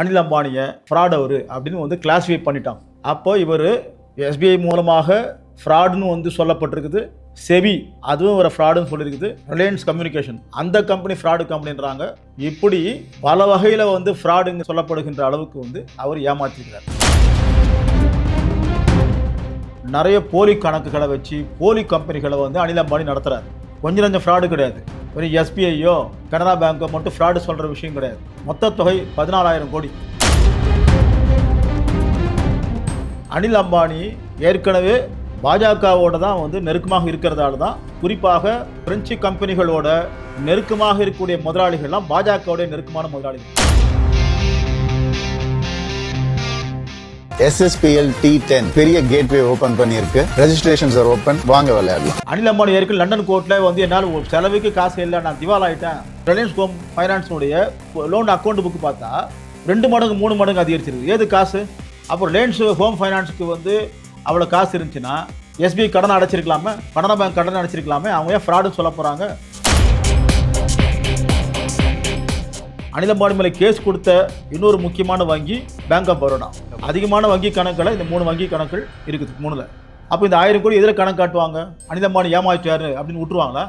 Anil அம்பானியை fraud அவர் அப்படின்னு வந்து classify பண்ணிட்டான். அப்போ இவர் எஸ்பிஐ மூலமாக ஃப்ராடுன்னு வந்து சொல்லப்பட்டிருக்குது. செவி அதுவும் ஒரு ஃப்ராடுன்னு சொல்லியிருக்குது. ரிலையன்ஸ் கம்யூனிகேஷன் அந்த கம்பெனி ஃப்ராடு கம்பெனின்றாங்க இப்படி பல வகையில் வந்து ஃப்ராடுங்க சொல்லப்படுகின்ற அளவுக்கு வந்து அவர் ஏமாற்றிருக்கிறார் நிறைய போலி கணக்குகளை வச்சு போலி கம்பெனிகளை வந்து அனில் அம்பானி நடத்துகிறார் கொஞ்சம் கொஞ்சம் ஃப்ராடு கிடையாது. வெறும் எஸ்பிஐயோ கனரா பேங்கோ மட்டும் ஃப்ராடு சொல்கிற விஷயம் கிடையாது. மொத்த தொகை பதினாலாயிரம் கோடி. அனில் அம்பானி ஏற்கனவே பாஜகவோட தான் வந்து நெருக்கமாக இருக்கிறதால தான் குறிப்பாக பிரெஞ்சு கம்பெனிகளோட நெருக்கமாக இருக்கக்கூடிய முதலாளிகள்லாம் பாஜகவுடைய நெருக்கமான முதலாளிகள். எஸ்எஸ்பிஎல் டி டென் பெரிய கேட்வே ஓபன் பண்ணியிருக்கு. ரெஜிஸ்ட்ரேஷன்ஸ் ஆர் ஓப்பன் வாங்க விளையாடலாம். அனில் அம்பானி ஏற்கனவே லண்டன் கோர்ட்டில் வந்து என்னால் ஒரு செலவுக்கு காசு இல்லை நான் திவால் ஆயிட்டேன் ரிலையன்ஸ் ஹோம் ஃபைனான்ஸுடைய லோன் அக்கௌண்ட் புக்கு பார்த்தா ரெண்டு மடங்கு மூணு மடங்கு அதிகரிச்சிருக்கு ஏது காசு? அப்புறம் ரிலையன்ஸ் ஹோம் ஃபைனான்ஸுக்கு வந்து அவ்வளோ காசு இருந்துச்சுன்னா எஸ்பிஐ கடன் அடைச்சிருக்கலாமே? கனரா பேங்க் கடன் அடைச்சிருக்கலாமே? அவங்க ஏன் ஃப்ராடுன்னு சொல்ல போகிறாங்க அனிலம்பாடி மேலே கேஸ் கொடுத்த இன்னொரு முக்கியமான வங்கி பேங்க் ஆஃப் பரோடா அதிகமான வங்கி கணக்கில் இந்த மூணு வங்கி கணக்குகள் இருக்குது மூணுல. அப்போ இந்த ஆயிரம் கோடி எதில் கணக்கு காட்டுவாங்க? அனிலம்பாடி ஏமாற்றாரு அப்படின்னு விட்டுருவாங்களா?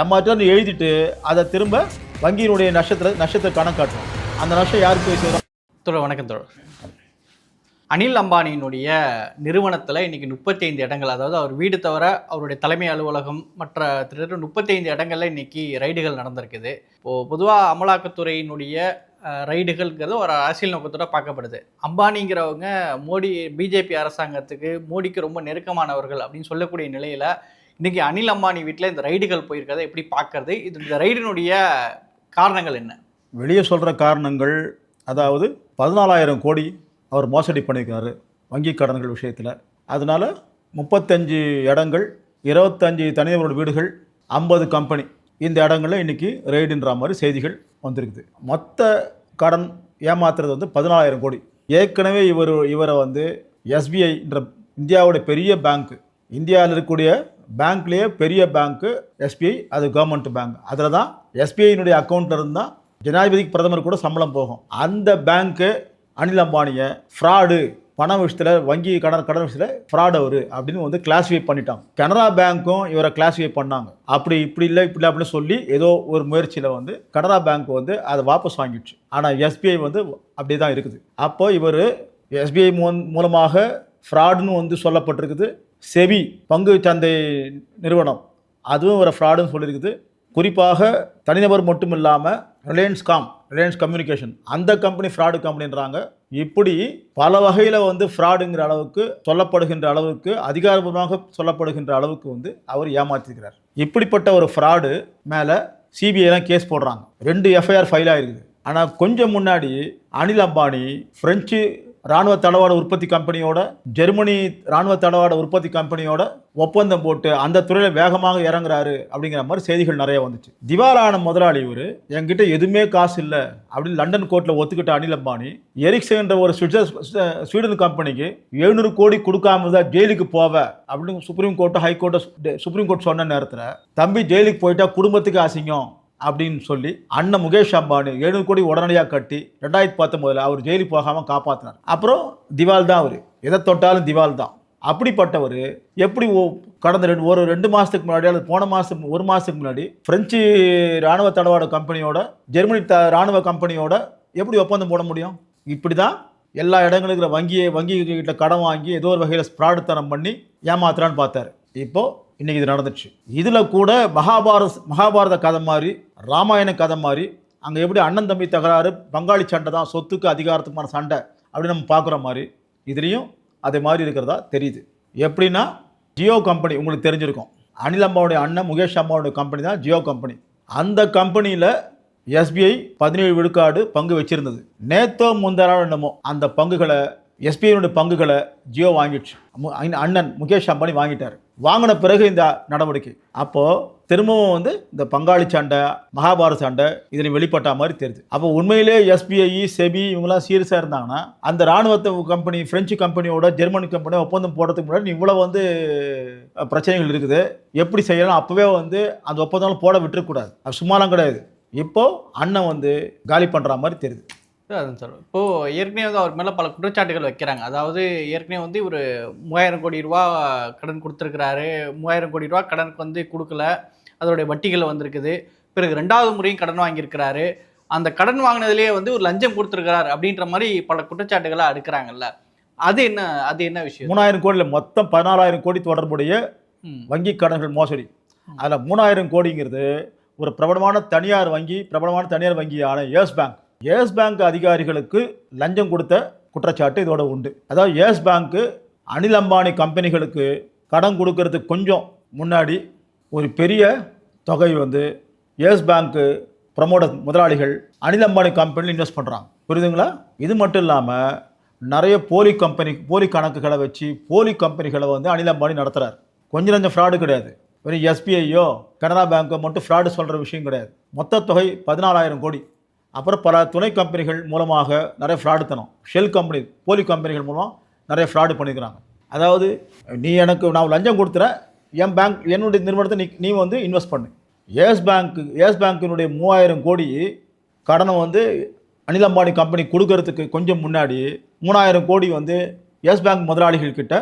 ஏமாற்றாருன்னு எழுதிட்டு அதை திரும்ப வங்கியினுடைய நஷ்டத்தில் நஷ்டத்தை கணக்கு காட்டுவாங்க. அந்த நஷ்டம் யாருக்கு போய் சேரும்? தோழர் வணக்கம் தோழர். அனில் அம்பானியினுடைய நிறுவனத்தில் இன்னைக்கு முப்பத்தைந்து இடங்கள். அதாவது அவர் வீடு தவிர அவருடைய தலைமை அலுவலகம் மற்ற திரு முப்பத்தைந்து இடங்களில் இன்னைக்கு ரைடுகள் நடந்திருக்குது. இப்போது பொதுவாக அமலாக்கத்துறையினுடைய ரைடுகள்ங்கிறது ஒரு அரசியல் நோக்கத்தோட பார்க்கப்படுது. அம்பானிங்கிறவங்க மோடி பிஜேபி அரசாங்கத்துக்கு மோடிக்கு ரொம்ப நெருக்கமானவர்கள் அப்படின்னு சொல்லக்கூடிய நிலையில் இன்றைக்கி அனில் அம்பானி வீட்டில் இந்த ரைடுகள் போயிருக்கிறத எப்படி பார்க்கறது? இது இந்த ரைடினுடைய காரணங்கள் என்ன? வெளியே சொல்கிற காரணங்கள் அதாவது பதினாலாயிரம் கோடி அவர் மோசடி பண்ணியிருக்காரு வங்கி கடன்கள் விஷயத்தில். அதனால் முப்பத்தஞ்சு இடங்கள் இருபத்தஞ்சி தனிநபரோட வீடுகள் ஐம்பது கம்பெனி இந்த இடங்களில் இன்றைக்கி ரெய்டுன்ற மாதிரி செய்திகள் வந்திருக்குது. மொத்த கடன் ஏமாத்துறது வந்து பதினாலாயிரம் கோடி. ஏற்கனவே இவர் இவரை வந்து எஸ்பிஐன்ற இந்தியாவோட பெரிய பேங்க்கு இந்தியாவில் இருக்கக்கூடிய பேங்க்லேயே பெரிய பேங்க்கு எஸ்பிஐ அது கவர்மெண்ட் பேங்க் அதில் தான் எஸ்பிஐனுடைய அக்கௌண்ட்டில் இருந்தால் ஜனாதிபதிக்கு பிரதமர் கூட சம்பளம் போகும். அந்த பேங்க்கு அனில் அம்பானியை ஃப்ராடு பண விஷயத்தில் வங்கி கடன் கடன் விஷயத்தில் ஃப்ராட் அவர் அப்படின்னு வந்து கிளாஸிஃபை பண்ணிட்டாங்க. கனரா பேங்க்கும் இவரை கிளாஸிஃபை பண்ணாங்க. அப்படி இப்படி இல்லை இப்படி அப்படின்னு சொல்லி ஏதோ ஒரு முயற்சியில் வந்து கனரா பேங்க் வந்து அதை வாபஸ் வாங்கிடுச்சு. ஆனால் எஸ்பிஐ வந்து அப்படி தான் இருக்குது. அப்போ இவர் எஸ்பிஐ மூலமாக ஃப்ராடுன்னு வந்து சொல்லப்பட்டிருக்குது. செவி பங்கு சந்தை நிறுவனம். அதுவும் ஒரு ஃப்ராடுன்னு சொல்லியிருக்குது. குறிப்பாக தனிநபர் மட்டும் இல்லாமல் ரிலையன்ஸ் காம் ரிலையன்ஸ் கம்யூனிகேஷன் அந்த கம்பெனி ஃப்ராடு கம்பெனின்றாங்க. இப்படி பல வகையில் வந்து ஃப்ராடுங்கிற அளவுக்கு சொல்லப்படுகின்ற அளவுக்கு அதிகாரபூர்வமாக சொல்லப்படுகின்ற அளவுக்கு வந்து அவர் ஏமாற்றிருக்கிறார் இப்படிப்பட்ட ஒரு ஃப்ராடு மேலே சிபிஐலாம் கேஸ் போடுறாங்க. ரெண்டு எஃப்ஐஆர் ஃபைல் ஆயிருக்குது ஆனால் கொஞ்சம் முன்னாடி அனில் அம்பானி பிரெஞ்சு ராணுவ தளவாட உற்பத்தி கம்பெனியோட ஜெர்மனி ராணுவ தளவாட உற்பத்தி கம்பெனியோட ஒப்பந்தம் போட்டு அந்த துறையில் வேகமாக இறங்குறாரு அப்படிங்கிற மாதிரி செய்திகள் நிறைய வந்துச்சு. திவாலான முதலாளி இவர். என்கிட்ட எதுவுமே காசு இல்லை அப்படின்னு லண்டன் கோர்ட்டில் ஒத்துக்கிட்ட அனில் அம்பானி எரிக்ஸன்ற ஒரு சுவிட்சர் ஸ்வீடன் கம்பெனிக்கு எழுநூறு கோடி கொடுக்காம தான் ஜெயிலுக்கு போவ அப்படின்னு சுப்ரீம் கோர்ட்டு ஹைகோர்ட்டை சுப்ரீம் கோர்ட் சொன்ன நேரத்தில் தம்பி ஜெயிலுக்கு போயிட்டா குடும்பத்துக்கு அசிங்கம். அப்படின்னு சொல்லி அண்ணன் முகேஷ் அம்பானி எழுநூறு கோடி உடனடியாக கட்டி ரெண்டாயிரத்தி பத்தொம்போதில் அவர் ஜெயிலுக்கு போகாமல் காப்பாற்றினார் அப்புறம் திவால் தான் அவர். எதை தொட்டாலும் திவால் தான். அப்படிப்பட்டவர் எப்படி ஓ- கடந்த ரெண்டு ஒரு ரெண்டு மாதத்துக்கு முன்னாடி அல்லது போன மாதம் ஒரு மாதத்துக்கு முன்னாடி பிரெஞ்சு ராணுவ தளவாட கம்பெனியோட ஜெர்மனி த ராணுவ கம்பெனியோட எப்படி ஒப்பந்தம் போட முடியும்? இப்படி தான் எல்லா இடங்களுக்கு வங்கியை வங்கிகிட்ட கடன் வாங்கி ஏதோ ஒரு வகையில் ஸ்ப்ராடுத்தனம் பண்ணி ஏமாத்துறான்னு பார்த்தாரு. இப்போது இன்றைக்கி இது நடந்துச்சு. இதில் கூட மகாபாரத மகாபாரத கதை மாதிரி ராமாயண கதை மாதிரி அங்கே எப்படி அண்ணன் தம்பி தகராறு பங்காளி சண்டை தான் சொத்துக்கு அதிகாரத்துக்குமான சண்டை அப்படின்னு நம்ம பார்க்குற மாதிரி இதுலேயும் அதே மாதிரி இருக்கிறதா தெரியுது. எப்படின்னா ஜியோ கம்பெனி உங்களுக்கு தெரிஞ்சிருக்கும். அனில் அம்மாவுடைய அண்ணன் முகேஷ் அம்மாவுடைய கம்பெனி தான் ஜியோ கம்பெனி. அந்த கம்பெனியில் எஸ்பிஐ பதினேழு விழுக்காடு பங்கு வச்சிருந்தது. நேத்தோ முந்தனாலும் என்னமோ அந்த பங்குகளை எஸ்பிஐனுடைய பங்குகளை ஜியோ வாங்கிடுச்சு. அண்ணன் முகேஷ் அம்பானி வாங்கிட்டார். வாங்கின பிறகு இந்த நடவடிக்கை. அப்போது திரும்பவும் வந்து இந்த பங்காளி சண்டை மகாபாரத சண்டை இதில் வெளிப்பட்ட மாதிரி தெரியுது. அப்போ உண்மையிலே எஸ்பிஐ செபி இவங்கெல்லாம் சீரியஸாக இருந்தாங்கன்னா அந்த ராணுவத்தை கம்பெனி பிரெஞ்சு கம்பெனியோட ஜெர்மன் கம்பெனியோட ஒப்பந்தம் போடுறதுக்கு முன்னாடி இவ்வளோ வந்து பிரச்சனைகள் இருக்குது. எப்படி செய்யலாம்? அப்போவே வந்து அந்த ஒப்பந்தம் போட விட்டுறக்கூடாது. அது சும்மாலாம் கிடையாது. இப்போது அண்ணன் வந்து காலி பண்ணுற மாதிரி தெரியுது. அதுதான் சார் இப்போது ஏற்கனவே வந்து அவர் மேலே பல குற்றச்சாட்டுகள் வைக்கிறாங்க. அதாவது ஏற்கனவே வந்து ஒரு மூவாயிரம் கோடி ரூபா கடன் கொடுத்துருக்கிறாரு. மூவாயிரம் கோடி ரூபா கடனுக்கு வந்து கொடுக்கல. அதோடைய வட்டிகள் வந்திருக்குது. பிறகு ரெண்டாவது முறையும் கடன் வாங்கியிருக்கிறாரு. அந்த கடன் வாங்கினதுலேயே வந்து ஒரு லஞ்சம் கொடுத்துருக்கிறார் அப்படின்ற மாதிரி பல குற்றச்சாட்டுகளை அடுக்கிறாங்கல்ல. அது என்ன அது என்ன விஷயம்? மூணாயிரம் கோடியில் மொத்தம் பதினாலாயிரம் கோடி தொடர்புடைய. வங்கி கடன்கள் மோசடி. அதில் மூணாயிரம் கோடிங்கிறது ஒரு பிரபலமான தனியார் வங்கி பிரபலமான தனியார் வங்கியான ஏஸ் பேங்க். எஸ் பேங்க் அதிகாரிகளுக்கு லஞ்சம் கொடுத்த குற்றச்சாட்டு இதோட உண்டு. அதாவது எஸ் பேங்க்கு அனில் அம்பானி கம்பெனிகளுக்கு கடன் கொடுக்கறதுக்கு கொஞ்சம் முன்னாடி ஒரு பெரிய தொகை வந்து எஸ் பேங்க்கு ப்ரமோட்டர் முதலாளிகள் அனில் அம்பானி கம்பெனியில் இன்வெஸ்ட் பண்ணுறாங்க புரியுதுங்களா? இது மட்டும் இல்லாமல் நிறைய போலி கம்பெனி போலி கணக்குகளை வச்சு போலி கம்பெனிகளை வந்து அனில் அம்பானி நடத்துகிறார் கொஞ்சம் கொஞ்சம் ஃப்ராடு கிடையாது. வெறும் எஸ்பிஐயோ கனரா பேங்க்கோ மட்டும் ஃப்ராடு சொல்கிற விஷயம் கிடையாது. மொத்த தொகை பதினாலாயிரம் கோடி. அப்புறம் பல துணை கம்பெனிகள் மூலமாக நிறைய ஃப்ராடு தனம். ஷெல் கம்பெனி போலி கம்பெனிகள் மூலம் நிறைய ஃப்ராடு பண்ணிக்கிறாங்க. அதாவது நீ எனக்கு நான் லஞ்சம் கொடுத்துறேன் என் பேங்க் என்னுடைய நிறுவனத்தை நீ நீ வந்து இன்வெஸ்ட் பண்ணு. எஸ் பேங்க்கு எஸ் பேங்க்கினுடைய மூவாயிரம் கோடி கடனை வந்து அனில் அம்பானி கம்பெனி கொடுக்கறதுக்கு கொஞ்சம் முன்னாடி மூணாயிரம் கோடி வந்து எஸ் பேங்க் முதலாளிகள் கிட்ட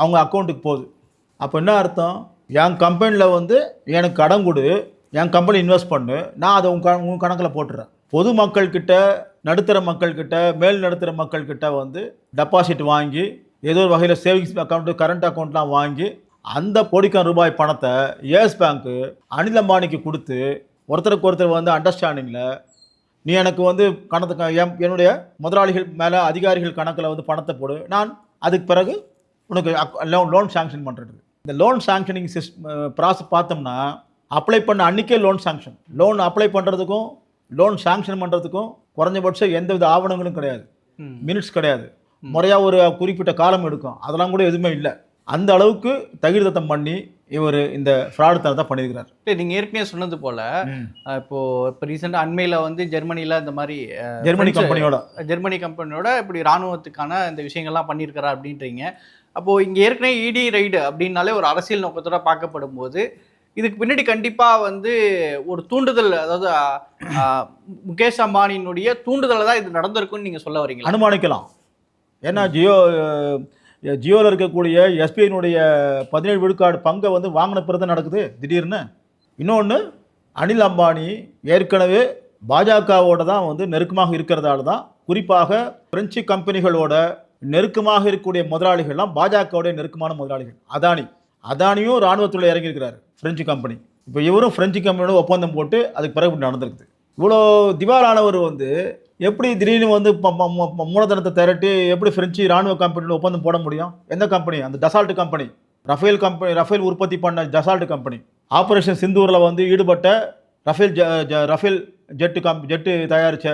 அவங்க அக்கௌண்ட்டுக்கு போகுது. அப்போ என்ன அர்த்தம்? என் கம்பெனியில் வந்து எனக்கு கடன் கொடு என் கம்பெனி இன்வெஸ்ட் பண்ணு நான் அதை உன் க உன் கணக்கில் போட்டுறேன். பொது மக்கள்கிட்ட நடுத்தர மக்கள்கிட்ட மேல் நடுத்தர மக்கள்கிட்ட வந்து டெபாசிட் வாங்கி ஏதோ ஒரு வகையில் சேவிங்ஸ் அக்கௌண்ட்டு கரண்ட் அக்கௌண்ட்லாம் வாங்கி அந்த கோடிக்கான ரூபாய் பணத்தை ஏஸ் பேங்க்கு அனில் அம்பானிக்கு கொடுத்து ஒருத்தருக்கு ஒருத்தர் வந்து அண்டர்ஸ்டாண்டிங்கில் நீ எனக்கு வந்து கணக்கு என் என்னுடைய முதலாளிகள் மேலே அதிகாரிகள் கணக்கில் வந்து பணத்தை போடு நான் அதுக்கு பிறகு உனக்கு லோன் லோன் சாங்ஷன் பண்ணுறது இந்த லோன் சாங்ஷனிங் சிஸ்டம் ப்ராசஸ் பார்த்தோம்னா அப்ளை பண்ண அன்றைக்கே லோன் சாங்ஷன் லோன் அப்ளை பண்ணுறதுக்கும் லோன் சாங்ஷன் பண்ணுறதுக்கும் குறைஞ்சபட்சம் எந்த வித ஆவணங்களும் கிடையாது. மினிட்ஸ் கிடையாது. முறையாக ஒரு குறிப்பிட்ட காலம் எடுக்கும். அதெல்லாம் கூட எதுவுமே இல்லை. அந்த அளவுக்கு தகிர்தத்தம் பண்ணி இவர் இந்த ஃப்ராடு தனத்தை பண்ணியிருக்கிறார். இல்லை நீங்கள் ஏற்கனவே சொன்னது போல அஹ், இப்போ இப்போ ரீசெண்டாக அண்மையில் வந்து ஜெர்மனியில் இந்த மாதிரி ஜெர்மனி கம்பெனியோட ஜெர்மனி கம்பெனியோட இப்படி ராணுவத்துக்கான இந்த விஷயங்கள்லாம் பண்ணியிருக்கிறா அப்படின்றீங்க. அப்போது இங்கே ஏற்கனவே இடி ரைடு அப்படின்னாலே ஒரு அரசியல் நோக்கத்தோட பார்க்கப்படும் போது இதுக்கு பின்னாடி கண்டிப்பாக வந்து ஒரு தூண்டுதல் அதாவது முகேஷ் அம்பானியினுடைய தூண்டுதலை தான் இது நடந்திருக்குன்னு நீங்கள் சொல்ல வரீங்க அனுமானிக்கலாம். ஏன்னா ஜியோ ஜியோவில் இருக்கக்கூடிய எஸ்பிஐனுடைய பதினேழு விழுக்காடு பங்கை வந்து வாங்கின பிறகு தான் நடக்குது திடீர்னு. இன்னொன்று அனில் அம்பானி ஏற்கனவே பாஜகவோட தான் வந்து நெருக்கமாக இருக்கிறதால தான் குறிப்பாக பிரெஞ்சு கம்பெனிகளோட நெருக்கமாக இருக்கக்கூடிய முதலாளிகள்லாம் பாஜகவுடைய நெருக்கமான முதலாளிகள். அதானி அதானியும் இராணுவத்துள்ள இறங்கியிருக்கிறார். ஃப்ரெஞ்சு கம்பெனி இப்போ இவரும் ஃப்ரெஞ்சு கம்பெனியோட ஒப்பந்தம் போட்டு அதுக்கு பிறகு இப்படி நடந்திருக்குது. இவ்வளோ திவாலானவர் வந்து எப்படி திடீர்னு வந்து மூலதனத்தை திரட்டி எப்படி ஃப்ரெஞ்சு ராணுவ கம்பெனியில் ஒப்பந்தம் போட முடியும்? எந்த கம்பெனி அந்த Dassault company Rafale company Rafale உற்பத்தி பண்ண டசால்ட் கம்பெனி ஆப்ரேஷன் சிந்தூரில் வந்து ஈடுபட்ட ரஃபேல் ஜ- ரஃபேல் ஜெட்டு கம் ஜெட்டு தயாரித்த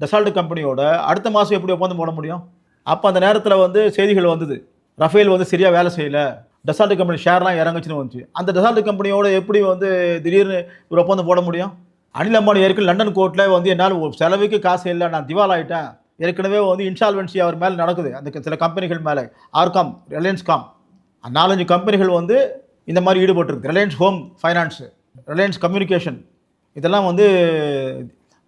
டசால்ட் கம்பெனியோட அடுத்த மாதம் எப்படி ஒப்பந்தம் போட முடியும்? அப்போ அந்த நேரத்தில் வந்து செய்திகள் வந்தது. ரஃபேல் வந்து சரியாக வேலை செய்யலை. டெசால்ட் கம்பெனி ஷேர்லாம் இறங்குச்சுன்னு வந்துச்சு. அந்த டெசால்ட் கம்பெனியோட எப்படி வந்து திடீர்னு ஒரு ஒப்பந்தம் போட முடியும்? அனில் அம்பானி ஏற்கனவே லண்டன் கோர்ட்டில் வந்து என்னால் செலவுக்கு காசு இல்லை நான் திவால் ஆகிட்டேன் ஏற்கனவே வந்து இன்சால்வென்சி அவர் மேலே நடக்குது. அந்த சில கம்பெனிகள் மேலே. ஆர்காம் ரிலையன்ஸ் காம் நாலஞ்சு கம்பெனிகள் வந்து இந்த மாதிரி ஈடுபட்டிருக்கு. Reliance home finance Reliance communication இதெல்லாம் வந்து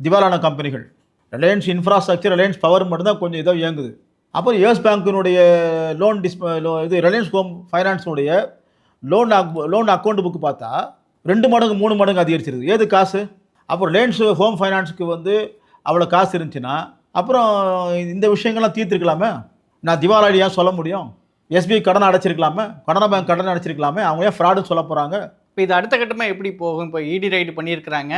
திவாலான கம்பெனிகள் ரிலையன்ஸ் இன்ஃப்ராஸ்ட்ரக்சர் ரிலையன்ஸ் பவர் மட்டும்தான் கொஞ்சம் இதோ இயங்குது. அப்புறம் யெஸ் பேங்க்கினுடைய லோன் டிஸ் இது ரிலையன்ஸ் ஹோம் ஃபைனான்ஸினுடைய லோன் லோன் அக்கௌண்ட் புக்கு பார்த்தா ரெண்டு மடங்கு மூணு மடங்கு அதிகரிச்சிருது ஏது காசு? அப்புறம் ரிலையன்ஸ் ஹோம் ஃபைனான்ஸுக்கு வந்து அவ்வளோ காசு இருந்துச்சுன்னா அப்புறம் இந்த விஷயங்கள்லாம் தீர்த்துருக்கலாமே? நான் திவாலாடி ஏன் சொல்ல முடியும்? எஸ்பிஐ கடன் அடைச்சிருக்கலாமே? கனரா பேங்க் கடன் அடைச்சிருக்கலாமே? அவங்க ஏன் ஃப்ராடுன்னு சொல்ல போகிறாங்க இப்போ இது அடுத்த கட்டமாக எப்படி போகும்? இப்போ இடி ரைடு பண்ணியிருக்கிறாங்க.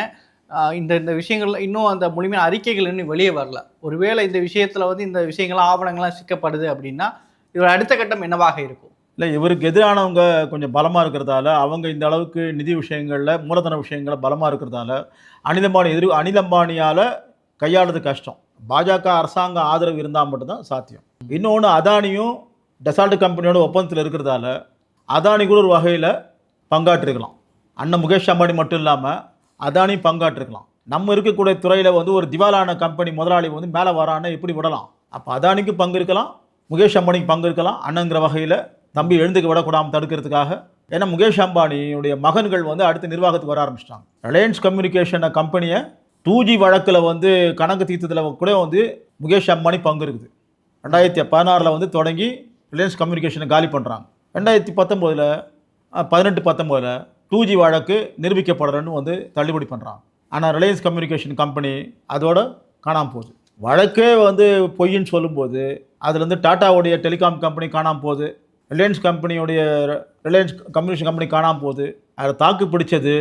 இந்த இந்த விஷயங்கள்ல இன்னும் அந்த முழுமையான அறிக்கைகள் இன்னும் வெளியே வரல. ஒருவேளை இந்த விஷயத்தில் வந்து இந்த விஷயங்கள்லாம் ஆவணங்கள்லாம் சிக்கப்படுது அப்படின்னா இதோட அடுத்த கட்டம் என்னவாக இருக்கும்? இல்லை இவருக்கு எதிரானவங்க கொஞ்சம் பலமாக இருக்கிறதால அவங்க இந்த அளவுக்கு நிதி விஷயங்களில் மூலதன விஷயங்களில் பலமாக இருக்கிறதால அனில் அம்பானி எதிர் அனில் அம்பானியால் கையாளுறது கஷ்டம். பாஜக அரசாங்க ஆதரவு இருந்தால் மட்டும்தான் சாத்தியம். இன்னொன்று அதானியும் டெசால்ட் கம்பெனியோட ஒப்பந்தத்தில் இருக்கிறதால அதானி கூட ஒரு வகையில் பங்காற்றிருக்கலாம். அண்ணன் முகேஷ் அம்பானி மட்டும் இல்லாமல் அதானி பங்காற்றிருக்கலாம். நம்ம இருக்கக்கூடிய துறையில் வந்து ஒரு திவாலான கம்பெனி முதலாளி வந்து மேலே வரான்னு எப்படி விடலாம்? அப்போ அதானிக்கு பங்கு இருக்கலாம் முகேஷ் அம்பானிக்கு பங்கு இருக்கலாம் அண்ணங்கிற வகையில் தம்பி எழுந்துக்க விடக்கூடாமல் தடுக்கிறதுக்காக. ஏன்னா முகேஷ் அம்பானியுடைய மகன்கள் வந்து அடுத்து நிர்வாகத்துக்கு வர ஆரம்பிச்சிட்டாங்க. ரிலையன்ஸ் கம்யூனிகேஷன் கம்பெனியை டூ ஜி வழக்கில் வந்து கணக்கு தீர்த்ததில் கூட வந்து முகேஷ் அம்பானி பங்கு இருக்குது. ரெண்டாயிரத்தி பதினாறில் வந்து தொடங்கி ரிலையன்ஸ் கம்யூனிகேஷனை காலி பண்ணுறாங்க ரெண்டாயிரத்தி பத்தொம்போதில் பதினெட்டு பத்தொம்போதில் டூ ஜி வழக்கு நிரூபிக்கப்படுறேன்னு வந்து தள்ளுபடி பண்ணுறான் ஆனால் ரிலையன்ஸ் கம்யூனிகேஷன் கம்பெனி அதோட காணாமல் போகுது. வழக்கே வந்து பொய்ன்னு சொல்லும்போது அதுலேருந்து டாட்டாவுடைய டெலிகாம் கம்பெனி காணாமல் போகுது. ரிலையன்ஸ் கம்பெனியுடைய ரிலையன்ஸ் கம்யூனிகேஷன் கம்பெனி காணாமல் போகுது. அதில் தாக்கு பிடிச்சது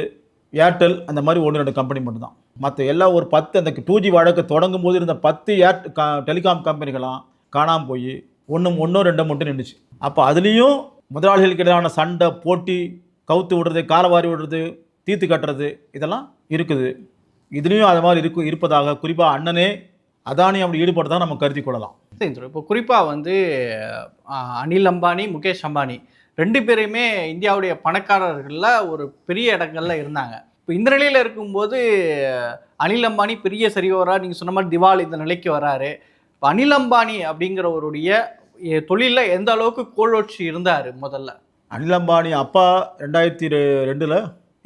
ஏர்டெல் அந்த மாதிரி ஒன்று ரெண்டு கம்பெனி மட்டும்தான். மற்ற எல்லா ஒரு பத்து அந்த டூ ஜி வழக்கு தொடங்கும் போது இருந்த பத்து ஏர் டெலிகாம் கம்பெனிகளாம் காணாமல் போய் ஒன்றும் ஒன்றும் ரெண்டும் மட்டும் நின்றுச்சு அப்போ அதுலேயும் முதலாளிகளுக்கு இடையிலான சண்டை போட்டி கவுத்து விடுறது காலவாரி விடுறது தீர்த்து கட்டுறது இதெல்லாம் இருக்குது. இதுலேயும் அது மாதிரி இருக்கு இருப்பதாக குறிப்பாக அண்ணனே அதானி அப்படி ஈடுபடுறதா நம்ம கருதி கொள்ளலாம். சரி இப்போ குறிப்பாக வந்து அனில் அம்பானி முகேஷ் அம்பானி ரெண்டு பேருமே இந்தியாவுடைய பணக்காரர்களில் ஒரு பெரிய இடங்கள்ல இருந்தாங்க. இப்போ இந்த நிலையில் இருக்கும்போது அனில் அம்பானி பெரிய சரிவரா நீங்கள் சொன்ன மாதிரி திவால் இந்த நிலைக்கு வராரு. இப்போ அனில் அம்பானி அப்படிங்கிறவருடைய தொழிலில் எந்த அளவுக்கு கோலோட்சி இருந்தார் முதல்ல? அனில் அம்பானி அப்பா ரெண்டாயிரத்தி ரெண்டுல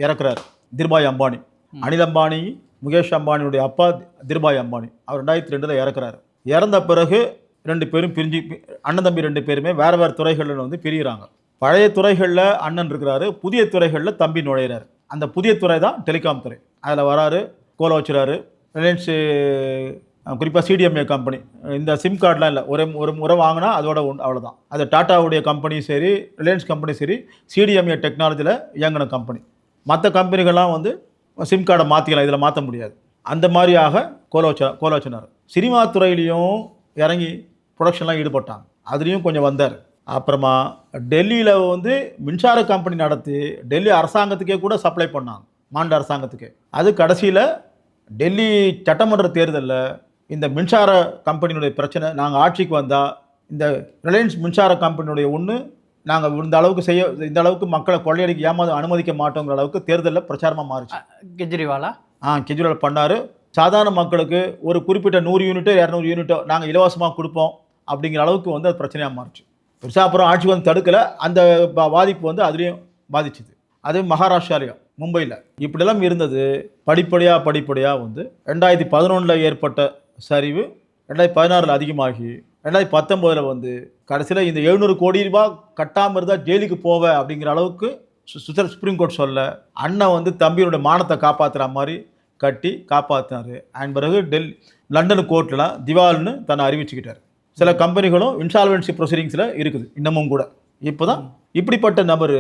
இறக்குறாரு திருபாய் அம்பானி. அனில் அம்பானி முகேஷ் அம்பானியுடைய அப்பா திருபாய் அம்பானி. அவர் ரெண்டாயிரத்தி ரெண்டில் இறக்குறாரு. இறந்த பிறகு ரெண்டு பேரும் பிரிஞ்சு அண்ணன் தம்பி ரெண்டு பேருமே வேறு வேறு துறைகளில் வந்து பிரிகிறாங்க பழைய துறைகளில் அண்ணன் இருக்கிறாரு புதிய துறைகளில் தம்பி நுழையிறாரு. அந்த புதிய துறை தான் டெலிகாம் துறை. அதில் வராரு கோல வச்சுறாரு. ரிலையன்ஸு குறிப்பாக சிடிஎம்ஏ கம்பெனி இந்த சிம் கார்டெலாம் இல்லை. ஒரு ஒரு முறை வாங்கினா அதோட ஒன்று அவ்வளோதான் அது டாட்டாவுடைய கம்பெனியும் சரி ரிலையன்ஸ் கம்பெனி சரி சிடிஎம்ஏ டெக்னாலஜியில் இயங்கின கம்பெனி மற்ற கம்பெனிகள்லாம் வந்து சிம் கார்டை மாற்றிக்கலாம் இதில் மாற்ற முடியாது. அந்த மாதிரியாக கோலோச்ச கோலோச்சனார் சினிமா துறையிலையும் இறங்கி ப்ரொடக்ஷன்லாம் ஈடுபட்டாங்க. அதுலேயும் கொஞ்சம் வந்தார். அப்புறமா டெல்லியில் வந்து மின்சார கம்பெனி நடத்தி டெல்லி அரசாங்கத்துக்கே கூட சப்ளை பண்ணாங்க. மாண்ட அரசாங்கத்துக்கு. அது கடைசியில் டெல்லி சட்டமன்ற தேர்தலில் இந்த மின்சார கம்பெனியுடைய பிரச்சனை நாங்கள் ஆட்சிக்கு வந்தால் இந்த ரிலையன்ஸ் மின்சார கம்பெனியுடைய ஒன்று நாங்கள் இந்த அளவுக்கு செய்ய இந்த அளவுக்கு மக்களை கொள்ளையடிக்க ஏமாத அனுமதிக்க மாட்டோங்கிற அளவுக்கு தேர்தலில் பிரச்சாரமாக மாறிச்சு. கெஜ்ரிவாலா? ஆ கெஜ்ரிவால் பண்ணார். சாதாரண மக்களுக்கு ஒரு குறிப்பிட்ட நூறு யூனிட்டோ இரநூறு யூனிட்டோ நாங்கள் இலவசமாக கொடுப்போம் அப்படிங்கிற அளவுக்கு வந்து அது பிரச்சனையாக மாறிச்சு. பெருசாக அப்புறம் ஆட்சி வந்து தடுக்கலை. அந்த பாதிப்பு வந்து அதுலேயும் பாதிச்சுது. அது மகாராஷ்டிராலையும் மும்பையில். இப்படிலாம் இருந்தது படிப்படியாக படிப்படியாக வந்து ரெண்டாயிரத்தி பதினொன்றில் ஏற்பட்ட சரிவு ரெண்டாயிரத்தி பதினாறில் அதிகமாகி ரெண்டாயிரத்தி பத்தொம்போதில் வந்து கடைசியில் இந்த எழுநூறு கோடி ரூபாய் கட்டாமல் இருந்தால் ஜெயிலுக்கு போவ அப்படிங்கிற அளவுக்கு சுசர் சுப்ரீம் கோர்ட் சொல்ல அண்ணன் வந்து தம்பியோட மானத்தை காப்பாற்றுற மாதிரி கட்டி காப்பாற்றினாரு அண்ட் பிறகு டெல் லண்டன் கோர்ட்லாம் திவால்னு தன்னை அறிவிச்சுக்கிட்டார். சில கம்பெனிகளும் இன்சால்வென்சி ப்ரொசீடிங்ஸில் இருக்குது இன்னமும் கூட. இப்போ தான் இப்படிப்பட்ட நபர்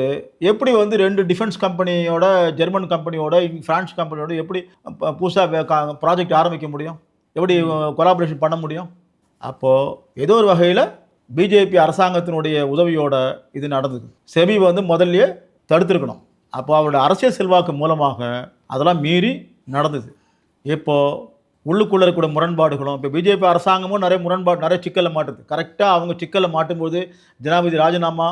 எப்படி வந்து ரெண்டு டிஃபென்ஸ் கம்பெனியோட ஜெர்மன் கம்பெனியோட ஃப்ரான்ஸ் கம்பெனியோட எப்படி புதுசாக ப்ராஜெக்ட் ஆரம்பிக்க முடியும்? எப்படி கொலாபரேஷன் பண்ண முடியும்? அப்போது ஏதோ ஒரு வகையில் பிஜேபி அரசாங்கத்தினுடைய உதவியோட இது நடந்தது. செபி வந்து முதல்லயே தடுத்திருக்கணும். அப்போ அவருடைய அரசியல் செல்வாக்கு மூலமாக அதெல்லாம் மீறி நடந்தது. இப்போது உள்ளுக்குள்ளே இருக்கிற முரண்பாடுகளும் இப்போ பிஜேபி அரசாங்கமும் நிறைய முரண்பாடு நிறைய சிக்கலில் மாட்டுது. கரெக்டாக அவங்க சிக்கலில் மாட்டும்போது ஜனாதிபதி ராஜினாமா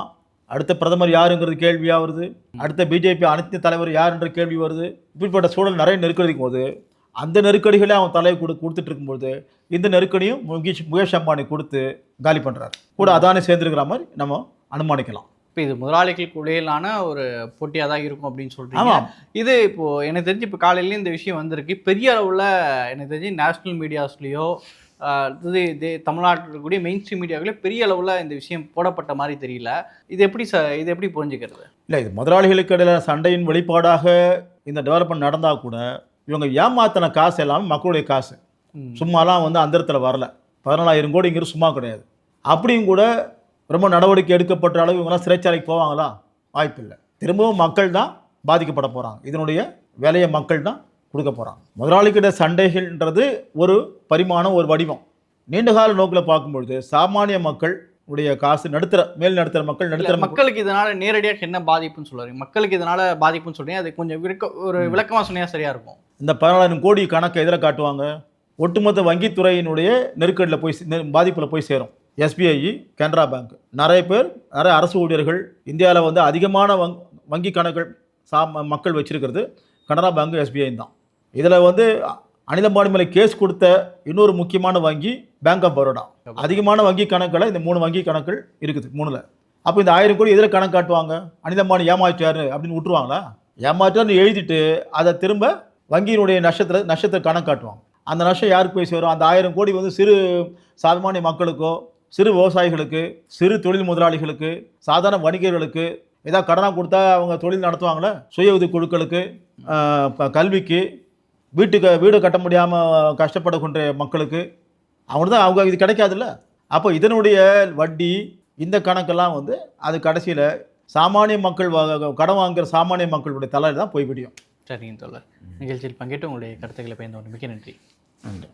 அடுத்த பிரதமர் யாருங்கிறது கேள்வியாக வருது. அடுத்த பிஜேபி அனைத்து தலைவர் யாருன்ற கேள்வி வருது. இப்படிப்பட்ட சூழல் நிறைய நெருக்கடிக்கும் போது அந்த நெருக்கடிகளே அவன் தலையை கொடு கொடுத்துட்டு இருக்கும்போது இந்த நெருக்கடியும் முகேஷ் முகேஷ் அம்பானி கொடுத்து காலி பண்ணுறாரு கூட அதானே சேர்ந்துருக்கிற மாதிரி நம்ம அனுமானிக்கலாம். இப்போ இது முதலாளிகளுக்கு இடையிலான ஒரு போட்டியாக தான் இருக்கும் அப்படின்னு ஆமாம் இது இப்போ எனக்கு தெரிஞ்சு இப்போ காலையில இந்த விஷயம் வந்திருக்கு. பெரிய அளவில் எனக்கு தெரிஞ்சு நேஷ்னல் மீடியாஸ்லேயோ இது இது தமிழ்நாட்டில் இருக்கக்கூடிய மெயின் ஸ்ட்ரீம் மீடியாவிலே பெரிய அளவில் இந்த விஷயம் போடப்பட்ட மாதிரி தெரியல. இது எப்படி ச இது எப்படி புரிஞ்சுக்கிறது? இல்லை இது முதலாளிகளுக்கு இடையில சண்டையின் வெளிப்பாடாக இந்த டெவலப்மெண்ட் நடந்தால் கூட இவங்க ஏமாத்தின காசு எல்லாமே மக்களுடைய காசு. சும்மாலாம் வந்து அந்த இடத்துல வரல. பதினாலாயிரம் கோடிங்கிறது சும்மா கிடையாது. அப்படியும் கூட ரொம்ப நடவடிக்கை எடுக்கப்பட்ட அளவு இவங்கெல்லாம் சிறைச்சாலைக்கு போவாங்களா? வாய்ப்பில்லை. திரும்பவும் மக்கள் தான் பாதிக்கப்பட போகிறாங்க இதனுடைய வேலையை மக்கள் தான் கொடுக்க போகிறாங்க முதலாளிக்கிட்ட சண்டைகள்ன்றது ஒரு பரிமாணம் ஒரு வடிவம். நீண்டகால நோக்கில் பார்க்கும்பொழுது சாமானிய மக்கள் உடைய காசு நடுத்தர மேல் நடுத்தர மக்கள் நடுத்தர மக்கள். மக்களுக்கு இதனால நேரடியாக என்ன பாதிப்புன்னு சொல்லுறீங்க மக்களுக்கு இதனால பாதிப்புன்னு சொல்றீங்க. அது கொஞ்சம் விளக்க ஒரு விளக்கமாக சொன்னீங்க சரியா இருக்கும். இந்த பதினாலாயிரம் கோடி கணக்கை எதில் காட்டுவாங்க? ஒட்டுமொத்த வங்கித்துறையினுடைய நெருக்கடியில் போய் பாதிப்பில் போய் சேரும். எஸ்பிஐ கனரா பேங்க் நிறைய பேர் நிறைய அரசு ஊழியர்கள் இந்தியாவில் வந்து அதிகமான வங் வங்கி கணக்குகள் சா மக்கள் வச்சிருக்கிறது கனரா பேங்க் எஸ்பிஐ தான் இதில் வந்து அனில் அம்பானி மேலே கேஸ் கொடுத்த இன்னொரு முக்கியமான வங்கி பேங்க் ஆஃப் பரோடா அதிகமான வங்கி கணக்கில் இந்த மூணு வங்கி கணக்குகள் இருக்குது மூணில். அப்போ இந்த ஆயிரம் கோடி எதில் கணக்கு காட்டுவாங்க? அனில் அம்பானி ஏமாற்றாரு அப்படின்னு விட்டுருவாங்களா? ஏமாற்றார்னு எழுதிட்டு அதை திரும்ப வங்கியினுடைய நஷ்டத்தில் நஷ்டத்தை கணக்கு காட்டுவாங்க. அந்த நஷ்டம் யாருக்கு போய் சேரும்? அந்த ஆயிரம் கோடி வந்து சிறு சாதமானிய மக்களுக்கோ சிறு விவசாயிகளுக்கு சிறு தொழில் முதலாளிகளுக்கு சாதாரண வணிகர்களுக்கு ஏதாவது கடனாக கொடுத்தா அவங்க தொழில் நடத்துவாங்களே? சுய உதவி குழுக்களுக்கு கல்விக்கு வீட்டுக்கு வீடு கட்ட முடியாமல் கஷ்டப்படக்கூடிய மக்களுக்கு அவங்க தான் அவங்க இது கிடைக்காதுல்ல? அப்போ இதனுடைய வட்டி இந்த கணக்கெல்லாம் வந்து அது கடைசியில் சாமானிய மக்கள் வா- கடன் வாங்குற சாமானிய மக்களுடைய தலையில் தான் போய் முடியும் சரிங்க தோழர். நிகழ்ச்சியில் பங்கேற்று உங்களுடைய கருத்துக்களை பயந்து மிக்க நன்றி. நன்றி.